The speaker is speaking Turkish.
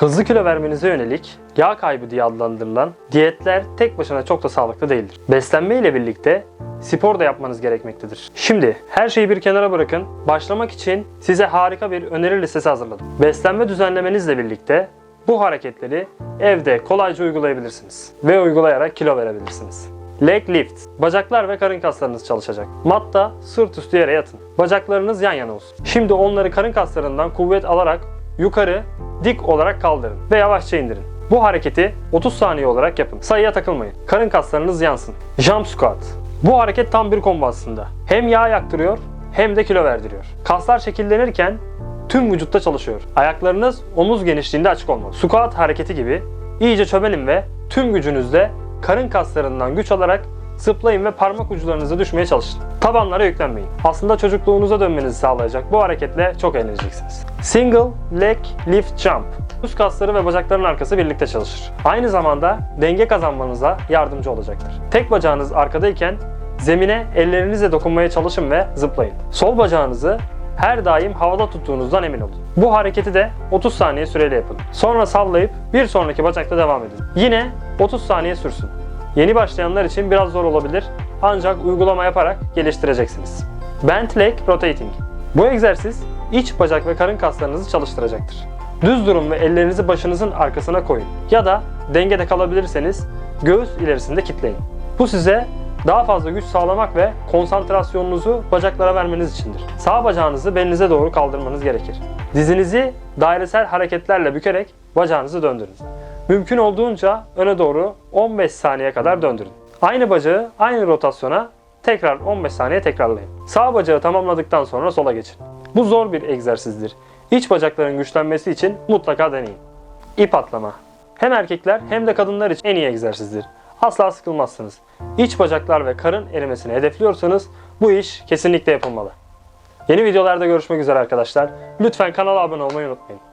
Hızlı kilo vermenize yönelik yağ kaybı diye adlandırılan diyetler tek başına çok da sağlıklı değildir. Beslenme ile birlikte spor da yapmanız gerekmektedir. Şimdi her şeyi bir kenara bırakın. Başlamak için size harika bir öneri listesi hazırladım. Beslenme düzenlemenizle birlikte bu hareketleri evde kolayca uygulayabilirsiniz. Ve uygulayarak kilo verebilirsiniz. Leg lift. Bacaklar ve karın kaslarınız çalışacak. Matta sırt üstü yere yatın. Bacaklarınız yan yana olsun. Şimdi onları karın kaslarından kuvvet alarak yukarı dik olarak kaldırın ve yavaşça indirin. Bu hareketi 30 saniye olarak yapın. Sayıya takılmayın. Karın kaslarınız yansın. Jump squat. Bu hareket tam bir combo aslında. Hem yağ yaktırıyor hem de kilo verdiriyor. Kaslar şekillenirken tüm vücutta çalışıyor. Ayaklarınız omuz genişliğinde açık olmalı. Squat hareketi gibi iyice çömelin ve tüm gücünüzle karın kaslarından güç alarak zıplayın ve parmak uçlarınıza düşmeye çalışın. Tabanlara yüklenmeyin. Aslında çocukluğunuza dönmenizi sağlayacak bu hareketle çok eğleneceksiniz. Single leg lift jump. Üst kasları ve bacakların arkası birlikte çalışır. Aynı zamanda denge kazanmanıza yardımcı olacaktır. Tek bacağınız arkadayken zemine ellerinizle dokunmaya çalışın ve zıplayın. Sol bacağınızı her daim havada tuttuğunuzdan emin olun. Bu hareketi de 30 saniye süreyle yapın. Sonra sallayıp bir sonraki bacakta devam edin. Yine 30 saniye sürsün. Yeni başlayanlar için biraz zor olabilir ancak uygulama yaparak geliştireceksiniz. Bent leg rotating. Bu egzersiz iç bacak ve karın kaslarınızı çalıştıracaktır. Düz durun ve ellerinizi başınızın arkasına koyun. Ya da dengede kalabilirseniz göğüs ilerisinde kitleyin. Bu size daha fazla güç sağlamak ve konsantrasyonunuzu bacaklara vermeniz içindir. Sağ bacağınızı belinize doğru kaldırmanız gerekir. Dizinizi dairesel hareketlerle bükerek bacağınızı döndürün. Mümkün olduğunca öne doğru 15 saniye kadar döndürün. Aynı bacağı aynı rotasyona tekrar 15 saniye tekrarlayın. Sağ bacağı tamamladıktan sonra sola geçin. Bu zor bir egzersizdir. İç bacakların güçlenmesi için mutlaka deneyin. İp atlama. Hem erkekler hem de kadınlar için en iyi egzersizdir. Asla sıkılmazsınız. İç bacaklar ve karın erimesini hedefliyorsanız bu iş kesinlikle yapılmalı. Yeni videolarda görüşmek üzere arkadaşlar. Lütfen kanala abone olmayı unutmayın.